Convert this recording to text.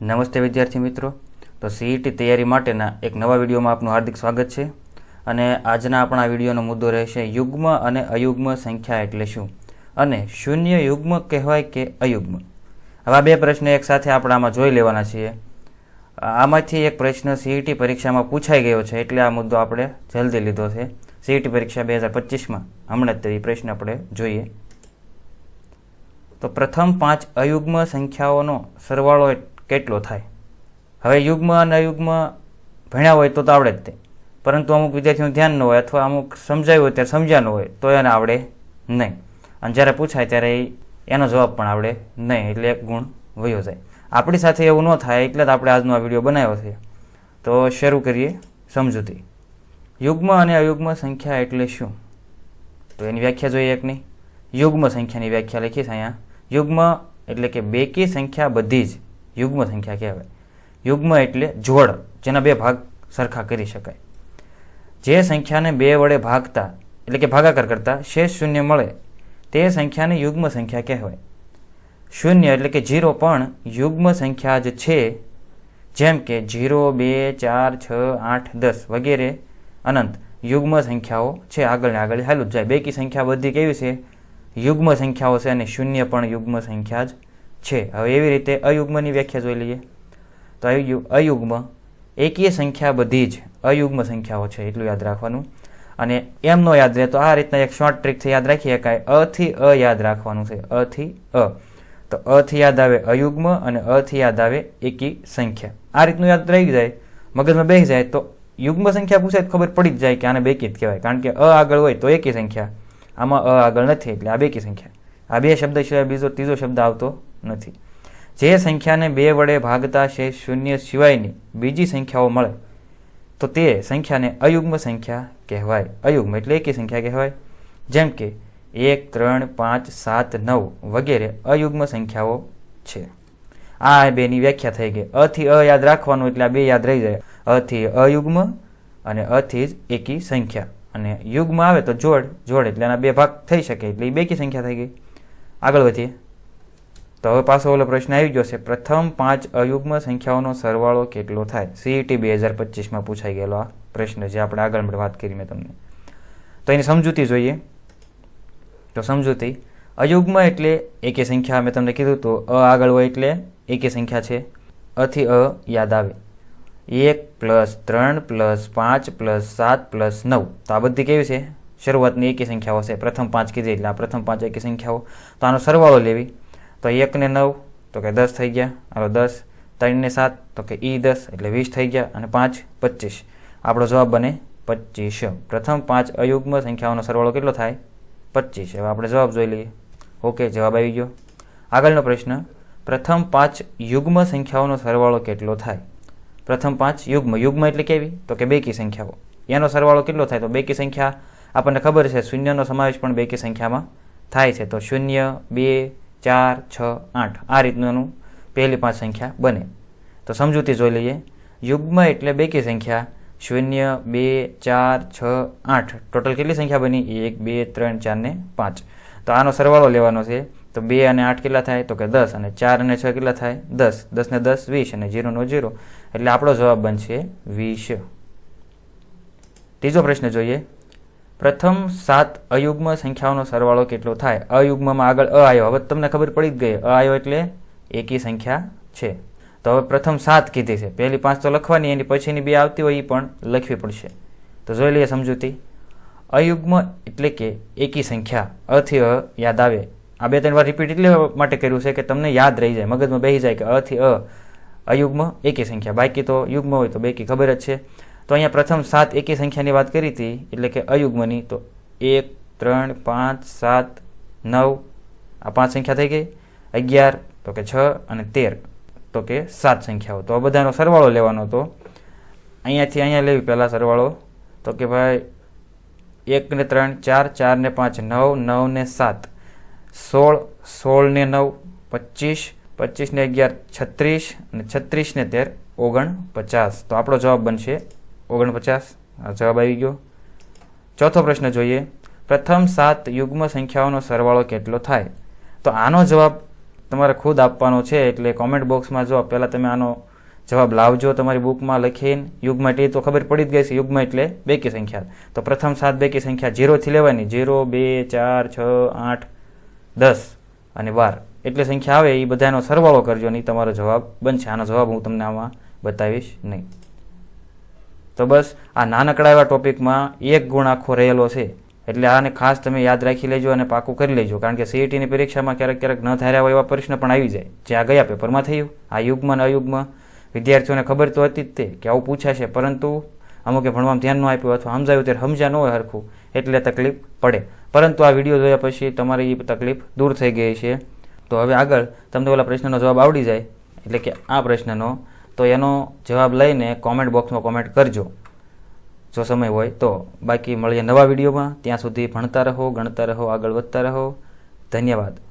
નમસ્તે વિદ્યાર્થી મિત્રો. તો સીઈટી તૈયારી માટેના એક નવા વિડીયોમાં આપનું હાર્દિક સ્વાગત છે. અને આજના આપણા વિડીયોનો મુદ્દો રહેશે યુગ્મ અને અયુગ્મ સંખ્યા એટલે શું? અને શૂન્ય યુગ્મ કહેવાય કે અયુગ્મ? આવા બે પ્રશ્ન એકસાથે આપણે આમાં જોઈ લેવાના છીએ. આમાંથી એક પ્રશ્ન સીઈટી પરીક્ષામાં પૂછાઈ ગયો છે એટલે આ મુદ્દો આપણે જલ્દી લીધો છે. સીઈટી પરીક્ષા બે હજાર પચીસમાં. હમણાં જ તે પ્રશ્ન આપણે જોઈએ. તો પ્રથમ પાંચ અયુગ્મ સંખ્યાઓનો સરવાળો કેટલો થાય? હવે યુગ્મ અને અયુગ્મ ભણ્યા હોય તો તો આવડે જ તે. પરંતુ અમુક વિદ્યાર્થીનું ધ્યાન ન હોય અથવા અમુક સમજાયું હોય, ત્યારે સમજ્યા ન હોય, તો એને આવડે નહીં. અને જ્યારે પૂછાય ત્યારે એનો જવાબ પણ આવડે નહીં, એટલે એક ગુણ વયો જાય. આપણી સાથે એવું ન થાય, એટલે જ આપણે આજનો આ વીડિયો બનાવ્યો છે. તો શરૂ કરીએ સમજૂતી. યુગ્મ અને અયુગ્મ સંખ્યા એટલે શું? તો એની વ્યાખ્યા જોઈએ એક નહીં. યુગ્મ સંખ્યાની વ્યાખ્યા લખીશ અહીંયા. યુગ્મ એટલે કે બેકી સંખ્યા બધી જ. યુગ્મ સંખ્યા કહેવાય. યુગ્મ એટલે જોડ, જેના બે ભાગ સરખા કરી શકાય. જે સંખ્યાને બે વડે ભાગતા, એટલે કે ભાગાકાર કરતા, શેષ શૂન્ય મળે, તે સંખ્યાને યુગ્મ સંખ્યા કહેવાય. શૂન્ય એટલે કે જીરો પણ યુગ્મ સંખ્યા જ છે, જેમ કે જીરો, બે, ચાર, છ, આઠ, દસ વગેરે અનંત યુગ્મ સંખ્યાઓ છે. આગળ ને આગળ જ જાય. બેકી સંખ્યા બધી કેવી છે? યુગ્મ સંખ્યાઓ છે અને શૂન્ય પણ યુગ્મ સંખ્યા જ છે. હવે એવી રીતે અયુગ્મની વ્યાખ્યા જોઈ લઈએ. તો અયુ- અયુગ્મ એકીય સંખ્યા બધી જ અયુગ્મ સંખ્યાઓ છે એટલું યાદ રાખવાનું. અને એમનો યાદ રહે તો આ રીતના એક શોર્ટ ટ્રીકથી યાદ રાખી શકાય અ થી અ યાદ રાખવાનું છે. અ થી અ. તો અ થી યાદ આવે અયુગ્મ અને અ થી યાદ આવે એકી સંખ્યા. આ રીતનું યાદ રહી જાય. મગજમાં બેસી જાય તો યુગ્મ સંખ્યા પૂછાય તો ખબર પડી જ જાય કે આને બેકી જ કહેવાય. કારણ કે અ આગળ હોય તો એકી સંખ્યા. આમાં અ આગળ નથી એટલે આ બેકી સંખ્યા. આ બે શબ્દ સિવાય બીજો ત્રીજો શબ્દ આવતો નથી. જે સંખ્યાને બે વડે ભાગતા શેષ શૂન્ય સિવાયની બીજી સંખ્યાઓ મળે, તો તે સંખ્યાને અયુગ્મ સંખ્યા કહેવાય. અયુગ્મ એટલે એકી સંખ્યા કહેવાય. જેમ કે એક, ત્રણ, પાંચ, સાત, નવ વગેરે અયુગ્મ સંખ્યાઓ છે. આ બેની વ્યાખ્યા થઈ ગઈ. અથી અ યાદ રાખવાનું એટલે આ બે યાદ રહી જાય. અથી અયુગ્મ અને અથી જ એકી સંખ્યા. અને યુગ્મ આવે તો જોડ જોડ એટલે એના બે ભાગ થઈ શકે એટલે એ બેકી સંખ્યા થઈ ગઈ. આગળ વધીએ. તો હવે પાછો ઓલો પ્રશ્ન આવી ગયો છે. પ્રથમ પાંચ અયુગ્મ સંખ્યાઓનો સરવાળો કેટલો થાય? સીઈટી બે હજાર પચીસમાં પૂછાઈ ગયેલો આ પ્રશ્ન જે આપણે આગળ વાત કરી મેં તમને. તો એની સમજૂતી જોઈએ. તો સમજૂતી, અયુગ્મ એટલે એકે સંખ્યા, મેં તમને કીધું તો અ આગળ હોય એટલે એકે સંખ્યા છે. અથી અ યાદ આવે. એક પ્લસ ત્રણ પ્લસ પાંચ પ્લસ સાત પ્લસ નવ. તો આ બધી કેવી છે? શરૂઆતની એકી સંખ્યાઓ છે. પ્રથમ પાંચ કીધી એટલે આ પ્રથમ પાંચ એકી સંખ્યાઓ. તો આનો સરવાળો લેવી. તો એકને નવ, તો કે દસ થઈ ગયા. હાલો, દસ. ત્રણને સાત, તો કે ઈ દસ, એટલે વીસ થઈ ગયા અને પાંચ, પચીસ. આપણો જવાબ બને પચીસ. પ્રથમ પાંચ અયુગ્મ સંખ્યાઓનો સરવાળો કેટલો થાય? પચીસ. હવે આપણે જવાબ જોઈ લઈએ. ઓકે જવાબ આવી ગયો. આગળનો પ્રશ્ન. પ્રથમ પાંચ યુગ્મ સંખ્યાઓનો સરવાળો કેટલો થાય? પ્રથમ પાંચ યુગ્મ. યુગ્મ એટલે કેવી? તો કે બેકી સંખ્યાઓ. એનો સરવાળો કેટલો થાય? તો બેકી સંખ્યા આપણને ખબર છે, શૂન્યનો સમાવેશ પણ બેકી સંખ્યામાં થાય છે. તો શૂન્ય, બે ચાર, છ, આઠ. આ રીતનું પહેલી પાંચ સંખ્યા બને. તો સમજૂતી જોઈ લઈએ. યુગ્મ એટલે બેકી સંખ્યા. શૂન્ય, બે, ચાર, છ, આઠ. ટોટલ કેટલી સંખ્યા બની? એક, બે, ત્રણ, ચાર ને પાંચ. તો આનો સરવાળો લેવાનો છે. તો બે અને આઠ કેટલા થાય? તો કે દસ. અને ચાર અને છ કેટલા થાય? દસ. દસ ને દસ, વીસ. અને જીરોનો જીરો. એટલે આપણો જવાબ બનશે વીસ. ત્રીજો પ્રશ્ન જોઈએ. પ્રથમ સાત અયુગ્મ સંખ્યાઓનો સરવાળો કેટલો થાય? અયુગ્મમાં આગળ અ આવ્યો હવે તમને ખબર પડી જ ગઈ. અ આવ્યો એટલે એકી સંખ્યા છે. તો હવે પ્રથમ સાત કીધી છે. પહેલી પાંચ તો લખવાની, એની પછીની બે આવતી હોય એ પણ લખવી પડશે. તો જોઈ લઈએ સમજૂતી. અયુગ્મ એટલે કે એકી સંખ્યા. અથી અ યાદ આવે. આ બે ત્રણ વાર રિપીટ એટલે માટે કર્યું છે કે તમને યાદ રહી જાય. મગજમાં બેસી જાય કે અથી અ. અયુગ્મ એકી સંખ્યા. બાકી તો યુગ્મ હોય તો બેકી ખબર જ છે. તો અહીંયા પ્રથમ સાત એકી સંખ્યાની વાત કરી હતી, એટલે કે અયુગ્મની. તો એક, ત્રણ, પાંચ, સાત, નવ, આ પાંચ સંખ્યા થઈ ગઈ. અગિયાર, તો કે છ, અને તેર, તો કે સાત સંખ્યાઓ. તો આ બધાનો સરવાળો લેવાનો હતો. અહીંયાથી અહીંયા લેવી પહેલાં સરવાળો. તો કે ભાઈ, એક ને ત્રણ, ચાર ચાર ને પાંચ, નવ નવ ને સાત. સોળ સોળ ને નવ, પચીસ પચીસ ને અગિયાર, છત્રીસ, અને છત્રીસ ને તેર, ઓગણ પચાસ. તો આપણો જવાબ બનશે ઓગણપચાસ. જવાબ આવી ગયો. ચોથો પ્રશ્ન જોઈએ. પ્રથમ સાત યુગ્મ સંખ્યાઓનો સરવાળો કેટલો થાય? તો આનો જવાબ તમારે ખુદ આપવાનો છે, એટલે કોમેન્ટ બોક્સમાં જો પહેલાં તમે આનો જવાબ લાવજો તમારી બુકમાં લખીને. યુગ્મ એટલે તો ખબર પડી જ ગઈ છે યુગમાં એટલે બેકી સંખ્યા. તો પ્રથમ સાત બેકી સંખ્યા જીરોથી લેવાની. જીરો બે, ચાર, છ, આઠ, દસ અને બાર. એટલે સંખ્યા આવે એ બધાનો સરવાળો કરજો, નહીં તમારો જવાબ બનશે. આનો જવાબ હું તમને આમાં બતાવીશ નહીં. તો બસ, આ નાનકડા એવા ટોપિકમાં એક ગુણ આખો રહેલો છે. એટલે આને ખાસ તમે યાદ રાખી લેજો અને પાકું કરી લેજો, કારણ કે સીઈટીની પરીક્ષામાં ક્યારેક ક્યારેક ન હોય એવા પ્રશ્ન પણ આવી જાય. જે આ ગયા પેપરમાં થયું. આ યુગમાં ને અયુગમાં વિદ્યાર્થીઓને ખબર તો હતી જ તે, કે આવું પૂછાશે, પરંતુ અમુકે ભણવામાં ધ્યાન ન આપ્યું અથવા સમજાયું, ત્યારે સમજ્યા ન હોય હરખું, એટલે તકલીફ પડે. પરંતુ આ વીડિયો જોયા પછી તમારી તકલીફ દૂર થઈ ગઈ છે. તો હવે આગળ તમને ઓલા પ્રશ્નનો જવાબ આવડી જાય, એટલે કે આ પ્રશ્નનો તો એનો જવાબ લઈને કોમેન્ટ બોક્સમાં કોમેન્ટ કરજો. જો સમય હોય તો. બાકી મળીએ નવા વિડીયોમાં. ત્યાં સુધી ભણતા રહો, ગણતા રહો, આગળ વધતા રહો. ધન્યવાદ.